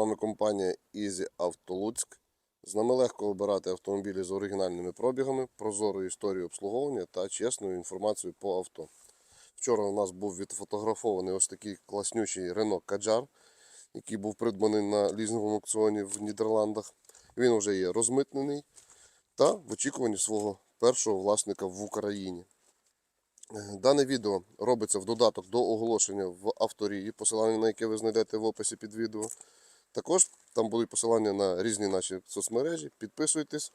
Вами компанія Easy Auto Луцьк. З нами легко обирати автомобілі з оригінальними пробігами, прозорою історією обслуговування та чесною інформацією по авто. Вчора у нас був відфотографований ось такий класнючий Kadjar, який був придбаний на лізинговому аукціоні в Нідерландах. Він вже є розмитнений та в очікуванні свого першого власника в Україні. Е, Дане відео робиться в додаток до оголошення в авторії, посилання на яке ви знайдете в описі під відео. Також там будуть посилання на різні наші соцмережі. Підписуйтесь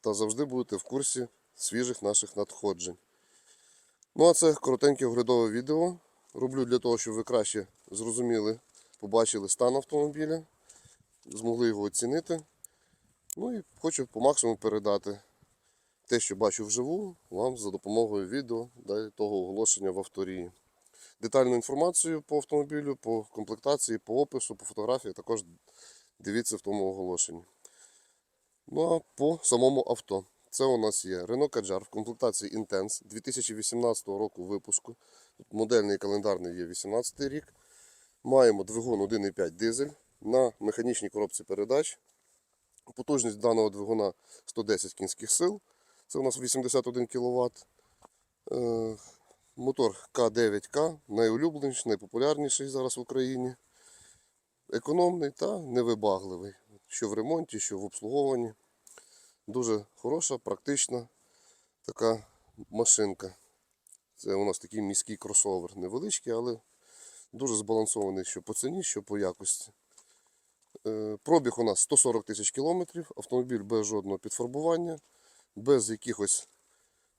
та завжди будете в курсі свіжих наших надходжень. Ну а це коротеньке оглядове відео. Роблю для того, щоб ви краще зрозуміли, побачили стан автомобіля, змогли його оцінити. Ну і хочу по максимуму передати те, що бачу вживу, вам за допомогою відео да, того оголошення в авторії. Детальну інформацію по автомобілю, по комплектації, по опису, по фотографії також дивіться в тому оголошенні. Ну а по самому авто. Це у нас є Renault Kadjar в комплектації Intense 2018 року випуску. Тут модельний календарний є 18 рік. Маємо двигун 1,5 дизель на механічній коробці передач. Потужність даного двигуна 110 кінських сил. Це у нас 81 кВт. Мотор К9К, найулюбленіший, найпопулярніший зараз в Україні. Економний та невибагливий. Що в ремонті, що в обслуговуванні. Дуже хороша, практична така машинка. Це у нас такий міський кросовер. Невеличкий, але дуже збалансований що по ціні, що по якості. Е, Пробіг у нас 140 тисяч кілометрів, автомобіль без жодного підфарбування, без якихось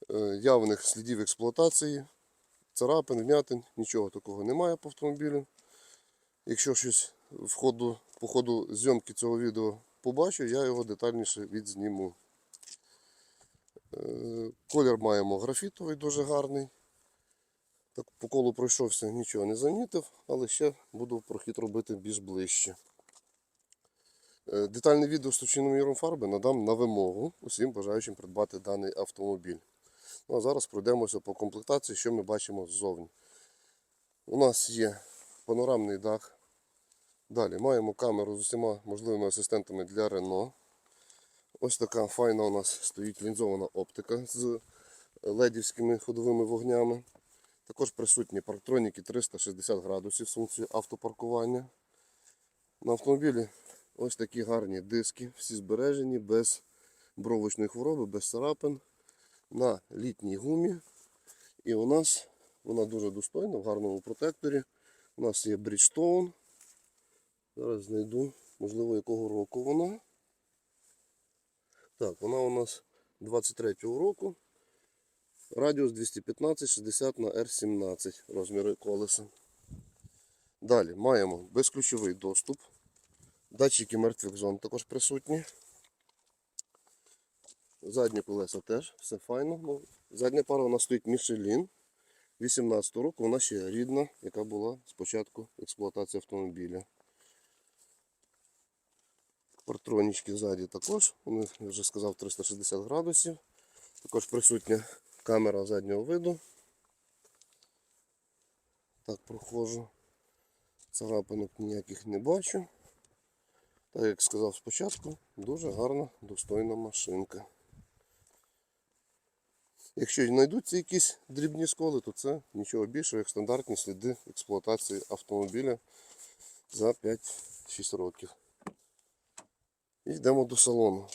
е, явних слідів експлуатації, царапин, вмятин, нічого такого немає по автомобілю. Якщо щось в ходу, по ходу зйомки цього відео побачу, я його детальніше відзніму. Е, Колір маємо графітовий, дуже гарний. Так по колу пройшовся, нічого не замітив, але ще буду прохід робити більш ближче. Е, Детальне відео з точним міром фарби надам на вимогу усім бажаючим придбати даний автомобіль. Ну, а зараз пройдемося по комплектації, що ми бачимо ззовні. У нас є панорамний дах. Далі маємо камеру з усіма можливими асистентами для Renault. Ось така файна у нас стоїть лінзована оптика з ледівськими ходовими вогнями. Також присутні парктроніки 360 градусів з функцією автопаркування. На автомобілі ось такі гарні диски, всі збережені, без бровочної хвороби, без царапин, на літній гумі. І у нас вона дуже достойна, в гарному протекторі. У нас є Bridgestone. Зараз знайду, можливо, якого року вона. Так, вона у нас 23-го року. Радіус 215-60 на R17 розміри колеса. Далі маємо безключовий доступ. Датчики мертвих зон також присутні. Задні колеса теж, все файно. Ну, Задня пара у нас стоїть Michelin 18 року, вона ще рідна, яка була спочатку експлуатації автомобіля. Партронічки ззаді також, вони, я вже сказав, 360 градусів. Також присутня камера заднього виду. Так проходжу. Царапинок ніяких не бачу. Так як сказав спочатку, дуже гарна, достойна машинка. Якщо знайдуться якісь дрібні сколи, то це нічого більше, як стандартні сліди експлуатації автомобіля за 5-6 років. І йдемо до салону.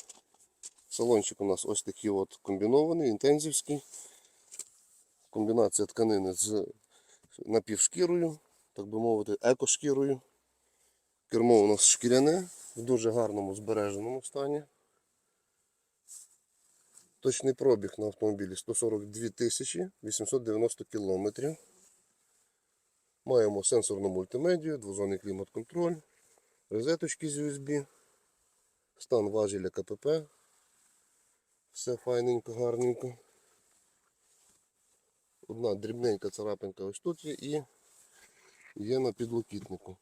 Салончик у нас ось такий от комбінований, інтензівський. Комбінація тканини з напівшкірою, так би мовити, екошкірою. Кермо у нас шкіряне в дуже гарному збереженому стані. Точний пробіг на автомобілі 142 тисячі 890 кілометрів. Маємо сенсорну мультимедію, двозонний клімат-контроль, розеточки з USB, стан важеля КПП. Все файненько, гарненько. Одна дрібненька царапинка ось тут є і є на підлокітнику.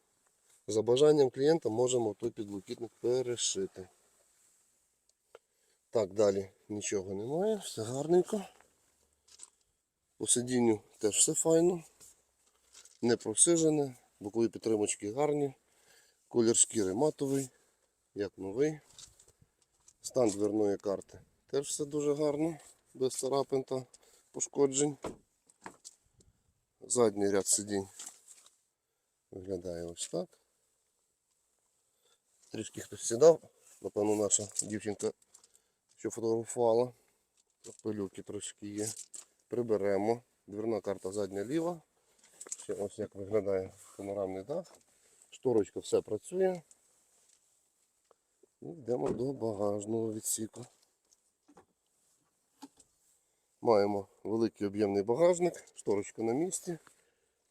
За бажанням клієнта можемо той підлокітник перешити. Так, далі нічого немає, все гарненько. По сидінню теж все файно, не просижене, бокові підтримочки гарні. Колір шкіри матовий, як новий. Стан дверної карти. Теж все дуже гарно, без царапин та пошкоджень. Задній ряд сидінь виглядає ось так. Трішки хтось сідав, напевно, наша дівчинка, що фотографувала. Пилюки трошки є. Приберемо. Дверна карта задня ліва. Ще ось як виглядає панорамний дах. Шторочка все працює. І йдемо до багажного відсіку. Маємо великий об'ємний багажник, шторочка на місці.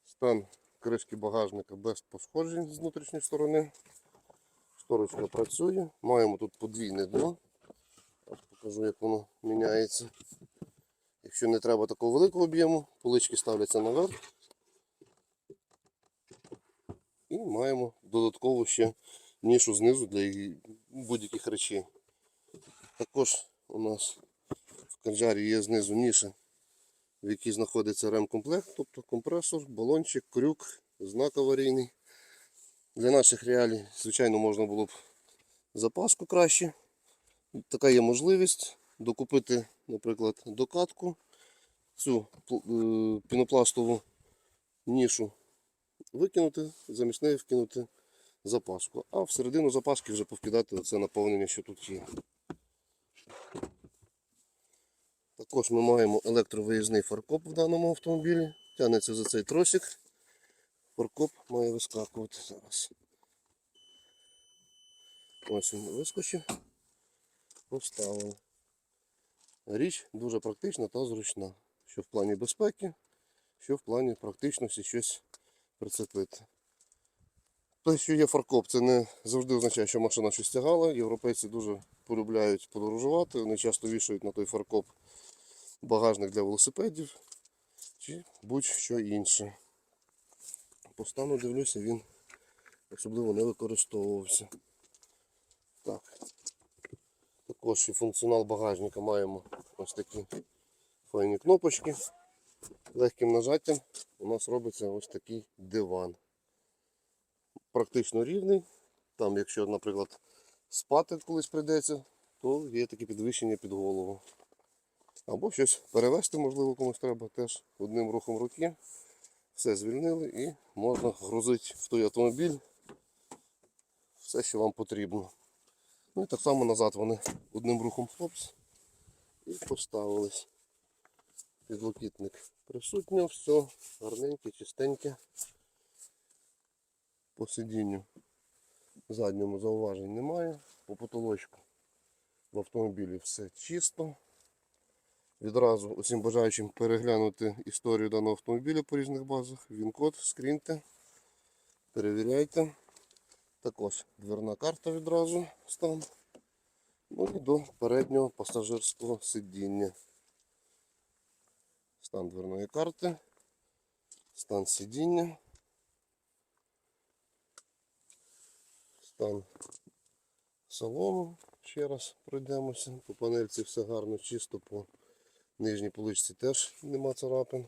Стан кришки багажника без пошкоджень з внутрішньої сторони. Шторочка працює. Маємо тут подвійне дно. Ось покажу, як воно міняється. Якщо не треба такого великого об'єму, полички ставляться наверх. І маємо додаткову ще нішу знизу для будь-яких речей. Також у нас в канджарі є знизу ніша, в якій знаходиться ремкомплект, тобто компресор, балончик, крюк, знак аварійний. Для наших реалій, звичайно, можна було б запаску краще. Така є можливість докупити, наприклад, докатку, цю е, пінопластову нішу викинути, замість неї вкинути запаску. А всередину запаски вже повкидати це наповнення, що тут є. Також ми маємо електровиїзний фаркоп в даному автомобілі. Тягнеться за цей тросик. Фаркоп має вискакувати зараз. Ось він вискочив. Поставили. Річ дуже практична та зручна. Що в плані безпеки, що в плані практичності щось прицепити. Те, що є фаркоп, це не завжди означає, що машина щось тягала. Європейці дуже полюбляють подорожувати. Вони часто вішають на той фаркоп багажник для велосипедів чи будь-що інше. По стану дивлюся, він особливо не використовувався. Так. Також і функціонал багажника маємо ось такі файні кнопочки. Легким нажаттям у нас робиться ось такий диван. Практично рівний. Там, якщо, наприклад, спати колись прийдеться, то є таке підвищення під голову. Або щось перевезти, можливо, комусь треба теж одним рухом руки. Все звільнили і можна грузити в той автомобіль все, що вам потрібно. Ну і так само назад вони одним рухом хлопці і поставились. Підлокітник присутньо, все гарненьке, чистеньке. По сидінню задньому зауважень немає. По потолочку в автомобілі все чисто. Відразу усім бажаючим переглянути історію даного автомобіля по різних базах. Він-код, скріньте, перевіряйте. Також дверна карта відразу стан. Ну і до переднього пасажирського сидіння. Стан дверної карти, стан сидіння, стан салону. Ще раз пройдемося. По панельці все гарно, чисто по нижній поличці теж нема царапин.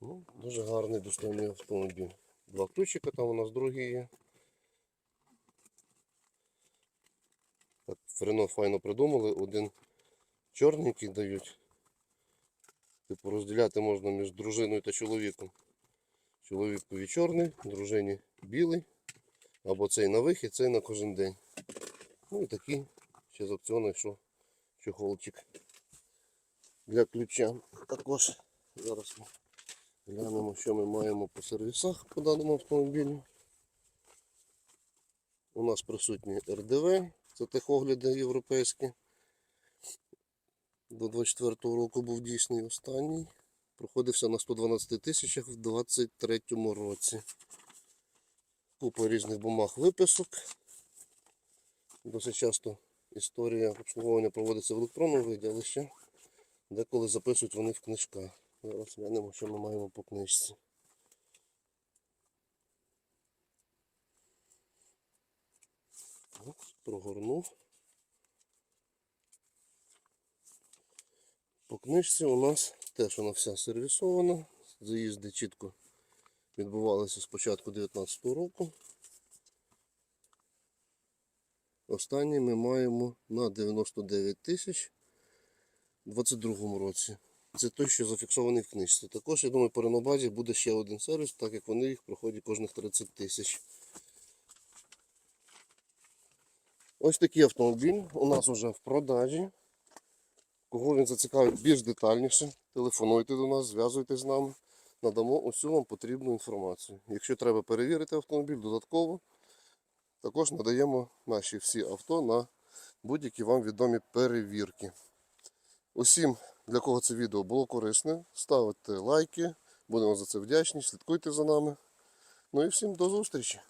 Ну, дуже гарний достойний автомобіль. Два ключика, там у нас другі є. Так, в файно придумали. Один чорненький дають. Типу розділяти можна між дружиною та чоловіком. Чоловікові чорний, дружині білий. Або цей на вихід, цей на кожен день. Ну і такий ще з аукціону йшов чохолчик для ключа. Також зараз ми глянемо, що ми маємо по сервісах по даному автомобілю. У нас присутні РДВ, це техогляди європейські. До 24 року був дійсний останній. Проходився на 112 тисячах в 23 році. Купа різних бумаг виписок. Досить часто історія обслуговування проводиться в електронному виді, але ще деколи записують вони в книжках. Зараз глянемо, що ми маємо по книжці. Так, прогорнув. По книжці у нас теж вона вся сервісована. Заїзди чітко відбувалися з початку 2019 року. Останній ми маємо на 99 тисяч у 22 році. Це той, що зафіксований в книжці. Також, я думаю, по Ренобазі буде ще один сервіс, так як вони їх проходять кожних 30 тисяч. Ось такий автомобіль у нас вже в продажі. Кого він зацікавить більш детальніше, телефонуйте до нас, зв'язуйтесь з нами, надамо усю вам потрібну інформацію. Якщо треба перевірити автомобіль додатково, також надаємо наші всі авто на будь-які вам відомі перевірки. Усім, для кого це відео було корисне, ставте лайки, будемо за це вдячні, слідкуйте за нами. Ну і всім до зустрічі!